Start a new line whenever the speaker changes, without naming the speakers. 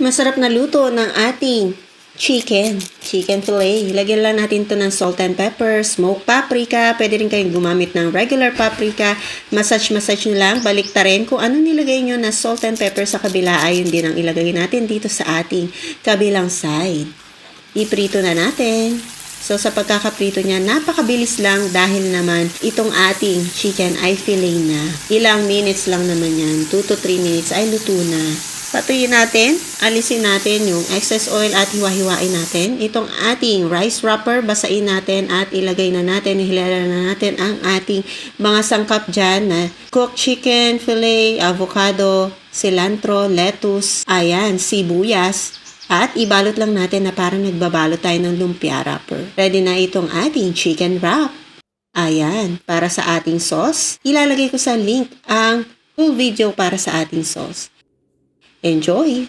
Masarap na luto ng ating chicken. Chicken fillet. Lagyan lang natin to ng salt and pepper, smoked paprika. Pwede rin kayong gumamit ng regular paprika. Massage-massage nyo lang. Balik rin kung ano nilagay nyo na salt and pepper sa kabila. Ayun din ang ilagay natin dito sa ating kabilang side. Iprito na natin. So sa pagkakaprito niya, napakabilis lang dahil naman itong ating chicken ay fillet na. Ilang minutes lang naman yan, 2 to 3 minutes ay luto na. Patuyin natin, alisin natin yung excess oil at hiwa-hiwain natin. Itong ating rice wrapper, basain natin at ilagay na natin, ihilala na natin ang ating mga sangkap dyan na cooked chicken, fillet, avocado, cilantro, lettuce, ayan, sibuyas, at ibalot lang natin na parang nagbabalot tayo ng lumpia wrapper. Ready na itong ating chicken wrap. Ayan, para sa ating sauce, ilalagay ko sa link ang full video para sa ating sauce. Enjoy!